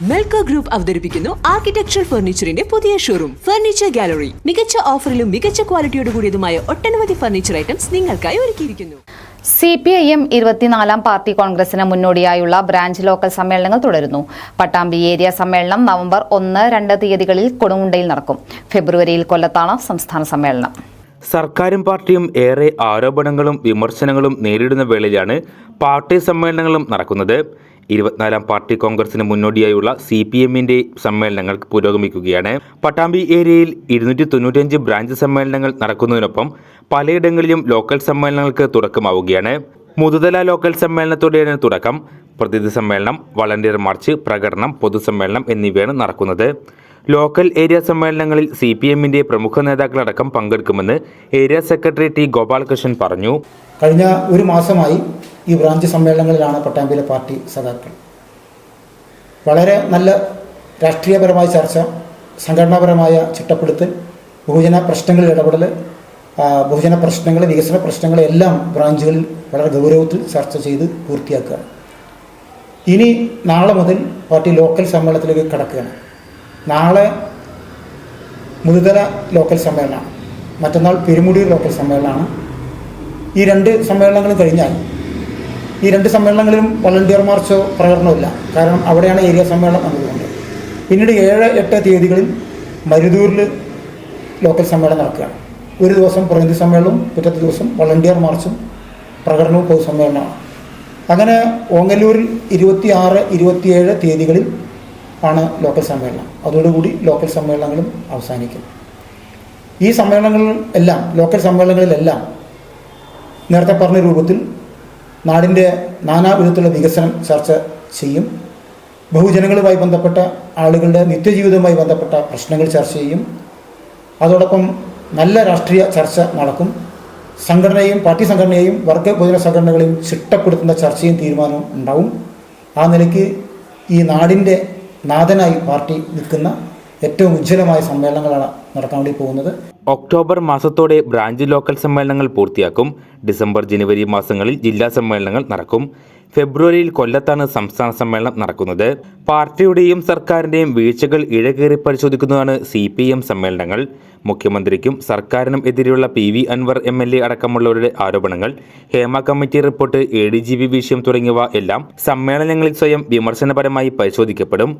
മെൽക്കോ group അവതരിപ്പിക്കുന്നു architectural ഫർണിച്ചറിന്റെ പുതിയ showroom furniture gallery മികച്ച ഓഫറിലും മികച്ച ക്വാളിറ്റിയോട് കൂടിയതുമായ ഒട്ടനവധി ഫർണിച്ചർ ഐറ്റംസ് നിങ്ങൾക്കായി ഒരുക്കിയിരിക്കുന്നു. സി പി ഐ എം ഇരുപത്തിനാലാം പാർട്ടി കോൺഗ്രസിന് മുന്നോടിയായുള്ള ബ്രാഞ്ച് ലോക്കൽ സമ്മേളനങ്ങൾ തുടരുന്നു. പട്ടാമ്പി ഏരിയ സമ്മേളനം നവംബർ ഒന്ന് രണ്ട് തീയതികളിൽ കൊടുങ്ങുണ്ടയിൽ നടക്കും. ഫെബ്രുവരിയിൽ കൊല്ലത്താണ് സംസ്ഥാന സമ്മേളനം. സർക്കാരും പാർട്ടിയും ഏറെ ആരോപണങ്ങളും വിമർശനങ്ങളും നേരിടുന്ന വേളയിലാണ് പാർട്ടി സമ്മേളനങ്ങളും നടക്കുന്നത്. ഇരുപത്തിനാലാം പാർട്ടി കോൺഗ്രസിന് മുന്നോടിയായുള്ള സി പി എമ്മിന്റെ സമ്മേളനങ്ങൾ പുരോഗമിക്കുകയാണ്. പട്ടാമ്പി ഏരിയയിൽ ഇരുന്നൂറ്റി തൊണ്ണൂറ്റിയഞ്ച് ബ്രാഞ്ച് സമ്മേളനങ്ങൾ നടക്കുന്നതിനൊപ്പം പലയിടങ്ങളിലും ലോക്കൽ സമ്മേളനങ്ങൾക്ക് തുടക്കമാവുകയാണ്. മുതുതല ലോക്കൽ സമ്മേളനത്തോടെയാണ് തുടക്കം. പ്രതിനിധി സമ്മേളനം വളണ്ടിയർ മാർച്ച് പ്രകടനം പൊതുസമ്മേളനം എന്നിവയാണ് നടക്കുന്നത്. ലോക്കൽ ഏരിയ സമ്മേളനങ്ങളിൽ സി പി എമ്മിന്റെ പ്രമുഖ നേതാക്കളടക്കം പങ്കെടുക്കുമെന്ന് ഏരിയ സെക്രട്ടറി ടി ഗോപാലകൃഷ്ണൻ പറഞ്ഞു. കഴിഞ്ഞ ഒരു മാസമായി ഈ ബ്രാഞ്ച് സമ്മേളനങ്ങളിലാണ് പട്ടാമ്പിയിലെ പാർട്ടി സഖാക്കൾ. വളരെ നല്ല രാഷ്ട്രീയപരമായ ചർച്ച സംഘടനാപരമായ ചിട്ടപ്പെടുത്തൽ ബഹുജന പ്രശ്നങ്ങളിൽ ഇടപെടൽ ബഹുജന പ്രശ്നങ്ങൾ വികസന പ്രശ്നങ്ങൾ എല്ലാം ബ്രാഞ്ചുകളിൽ വളരെ ഗൗരവത്തിൽ ചർച്ച ചെയ്ത് പൂർത്തിയാക്കുക. ഇനി നാളെ മുതൽ പാർട്ടി ലോക്കൽ സമ്മേളനത്തിലേക്ക് കടക്കുകയാണ്. നാളെ മുതുതല ലോക്കൽ സമ്മേളനമാണ്. മറ്റന്നാൾ പെരുമുടിയൂർ ലോക്കൽ സമ്മേളനമാണ്. ഈ രണ്ട് സമ്മേളനങ്ങളും കഴിഞ്ഞാൽ ഈ രണ്ട് സമ്മേളനങ്ങളിലും വളണ്ടിയർ മാർച്ചോ പ്രകടനമോ ഇല്ല. കാരണം അവിടെയാണ് ഏരിയ സമ്മേളനം എന്നതുകൊണ്ട് പിന്നീട് ഏഴ് എട്ട് തീയതികളിൽ മരുതൂരിൽ ലോക്കൽ സമ്മേളനം നടക്കുകയാണ്. ഒരു ദിവസം പ്രതിനിധി സമ്മേളനവും പിറ്റത്തെ ദിവസം വളണ്ടിയർ മാർച്ചും പ്രകടനവും പൊതുസമ്മേളനമാണ്. അങ്ങനെ ഓങ്ങല്ലൂരിൽ ഇരുപത്തി ആറ് ഇരുപത്തിയേഴ് തീയതികളിൽ ആണ് ലോക്കൽ സമ്മേളനം. അതോടുകൂടി ലോക്കൽ സമ്മേളനങ്ങളും അവസാനിക്കും ഈ സമ്മേളനങ്ങളിൽ എല്ലാം ലോക്കൽ സമ്മേളനങ്ങളിലെല്ലാം നേരത്തെ പറഞ്ഞ രൂപത്തിൽ നാടിന്റെ നാനാവിധത്തിലുള്ള വികസനം ചർച്ച ചെയ്യും. ബഹുജനങ്ങളുമായി ബന്ധപ്പെട്ട ആളുകളുടെ നിത്യജീവിതവുമായി ബന്ധപ്പെട്ട പ്രശ്നങ്ങൾ ചർച്ച ചെയ്യും. അതോടൊപ്പം നല്ല രാഷ്ട്രീയ ചർച്ച നടക്കും. സംഘടനയും പാർട്ടി സംഘടനയെയും വർഗ ബഹുജന സംഘടനകളെയും ചിട്ടപ്പെടുത്തുന്ന ചർച്ചയും തീരുമാനവും ഉണ്ടാവും. ആ നിലയ്ക്ക് ഈ നാടിന്റെ നാഥനായി പാർട്ടി നിൽക്കുന്ന ഏറ്റവും ഉജ്ജ്വലമായ സമ്മേളനങ്ങളാണ് നടക്കാൻ വേണ്ടി പോകുന്നത്. ഒക്ടോബർ മാസത്തോടെ ബ്രാഞ്ച് ലോക്കൽ സമ്മേളനങ്ങൾ പൂർത്തിയാക്കും. ഡിസംബർ ജനുവരി മാസങ്ങളിൽ ജില്ലാ സമ്മേളനങ്ങൾ നടക്കും. ഫെബ്രുവരിയിൽ കൊല്ലത്താണ് സംസ്ഥാന സമ്മേളനം നടക്കുന്നത്. പാർട്ടിയുടെയും സർക്കാരിന്റെയും വീഴ്ചകൾ ഇഴകേറി പരിശോധിക്കുന്നതാണ് സി പി എം സമ്മേളനങ്ങൾ. മുഖ്യമന്ത്രിക്കും സർക്കാരിനും എതിരെയുള്ള P V Anvar M L A അടക്കമുള്ളവരുടെ ആരോപണങ്ങൾ Hema committee report A D G P വിഷയം തുടങ്ങിയവ എല്ലാം സമ്മേളനങ്ങളിൽ സ്വയം വിമർശനപരമായി പരിശോധിക്കപ്പെടും.